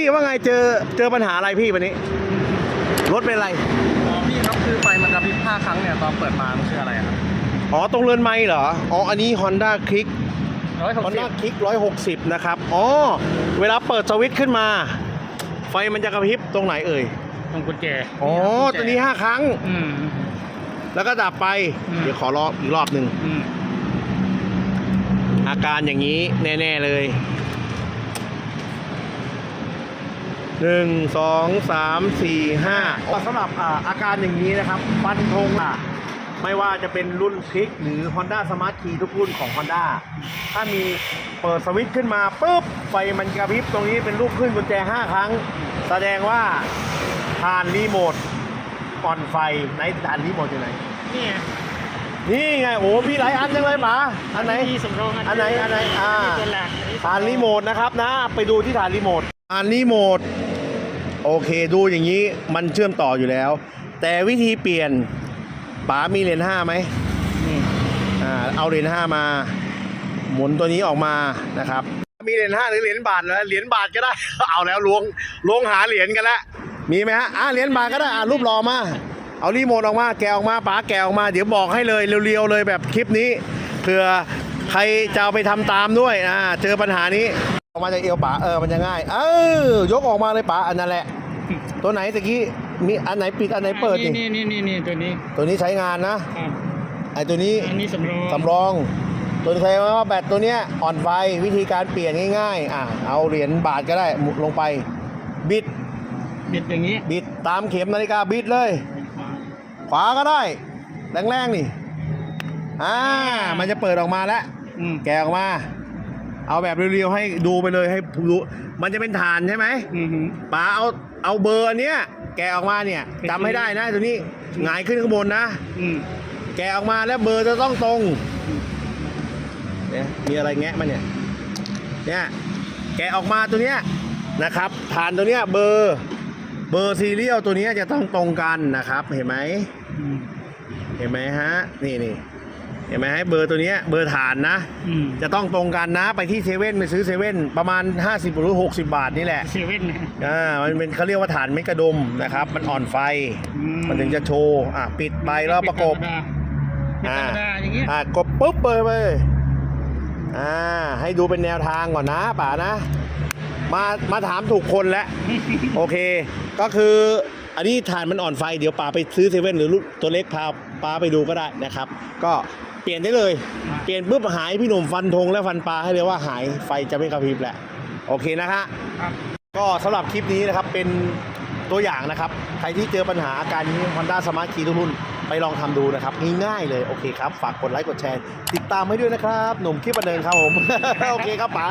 พี่ว่าไงเจอเจอปัญหาอะไรพี่วันนี้ รถเป็นอะไรอ๋อพี่ครับคือไฟมันกระพริบห้าครั้งเนี่ยตอนเปิดมา มันคืออะไรครับอ๋อตรงเรือนไม้เหรออ๋ออันนี้ Honda Click ร้อยหกสิ Honda บ Click 160 นะครับอ๋อเวลาเปิดสวิตช์ขึ้นมา ไฟมันจะกระพริบตรงไหนเอ่ยตรงกุญแจอ๋อตัวนี้5ครั้ง อืม แล้วก็ดับไป อืม เดี๋ยวขอรอบอีกรอบหนึ่งอืมอาการอย่างนี้แน่ ๆเลย หนึ่งสองสามสี่ห้าสำหรับอ่าอาการอย่างนี้นะครับฟันธงอะไม่ว่าจะเป็นรุ่นคลิกหรือ Honda Smart Key ทุกรุ่นของ Honda ถ้ามีเปิดสวิตช์ขึ้นมาปุ๊บไฟมันกระพริบตรงนี้เป็นรูปขึ้นกุญแจ 5 ครั้ง แสดงว่าทานรีโมทอ่อนไฟในทานรีโมทอยู่ไหน นี่ไงนี่ไงโอ้พี่หลายอันจังเลยป๋าอันไหนที่สำรองอันไหนอันไหนอ่าตัวหลักฐานรีโมทนะครับนะ ไปดูที่ฐานรีโมทฐานรีโมท โอเคดูอย่างนี้มันเชื่อมต่ออยู่แล้ว แต่วิธีเปลี่ยนป๋ามีเหรียญห้าไหมนี่อ่าเอาเหรียญห้ามา หมุนตัวนี้ออกมานะครับ มีเหรียญห้าหรือเหรียญบาทแล้วเหรียญบาทก็ได้ เอาแล้วล้วงล้วงหาเหรียญกันแล้วมีไหมฮะอ่าเหรียญบาทก็ได้อ่ารูปรอมาเอารีโมทออกมาแกะออกมาป๋าแกะออกมาเดี๋ยวบอกให้เลยเรียวๆเลยแบบคลิปนี้เผื่อใครจะเอาไปทำตามด้วยอ่าเจอปัญหานี้ออกมาจากเอวป๋าเออมันจะง่าย เออยกออกมาเลยป๋าอันนั้นแหละ ตัวไหนตะกี้มีอันไหนปิดอันไหนเปิดนี่นี่นี่นี่นี่ตัวนี้ตัวนี้ใช้งานนะครับไอตัวนี้อันนี้สำรองสำรอง ตัวนี้ใช้ว่าแบตตัวเนี้ยอ่อนไฟวิธีการเปลี่ยนง่ายๆอะเอาเหรียญบาทก็ได้หมุนลงไป บิด บิดอย่างนี้ บิดตามเข็มนาฬิกาบิดเลย ขวาก็ได้แรงๆนี่อ่ามันจะเปิดออกมาแล้วอืมแกะออกมา เอาแบบเรียวๆให้ดูไปเลยให้ดูมันจะเป็นฐานใช่ไหมอืมป๋าเอาเอาเบอร์อันเนี้ย แกะออกมาเนี่ยจำให้ได้นะตัวนี้หงายขึ้นข้างบนนะ อืมแกะออกมาแล้วเบอร์จะต้องตรงเนี่ยมีอะไรแงะมาเนี่ย เนี่ย แกะออกมาตัวเนี้ยนะครับฐานตัวเนี้ยเบอร์ เบอร์ซีเรียลตัวเนี้ยจะต้องตรงกันนะครับ เห็นไหม อืม เห็นไหมฮะ นี่นี่ เห็นไหมให้เบอร์ตัวเนี้ยเบอร์ฐานนะ อืมจะต้องตรงกันนะไปที่เซเว่นไปซื้อเซเว่นประมาณ 50หรือ60 บาทนี่แหละเซเว่นนะอ่ามันเป็นเขาเรียกว่าฐานเมกะดมนะครับ มันอ่อนไฟ อืมันถึงจะโชว์อะปิดไปแล้วประกบปิดธรรมดาอย่างเงี้ยอะกดปุ๊บเปิดไปอ่า ให้ดูเป็นแนวทางก่อนนะป่านะ มา มาถามถูกคนแล้ว โอเค ก็คือ อันนี้ฐานมันอ่อนไฟเดี๋ยวป่าไปซื้อเซเว่นหรือลูกตัวเล็กพาป้าไปดูก็ได้นะครับ ก็เปลี่ยนได้เลย เปลี่ยนปุ๊บหายพี่หนุ่มฟันธงและฟันปลาให้เลยว่าหายไฟจะไม่กระพริบแหละโอเคนะคะครับก็สำหรับคลิปนี้นะครับเป็นตัวอย่างนะครับ ใครที่เจอปัญหาอาการนี้ Honda Smart Key ทุกรุ่นไปลองทำดูนะครับง่ายๆเลยโอเคครับ ฝากกดไลค์กดแชร์ ติดตามให้ด้วยนะครับ หนุ่มคลิปบันเทิงครับผม โอเคครับป๋า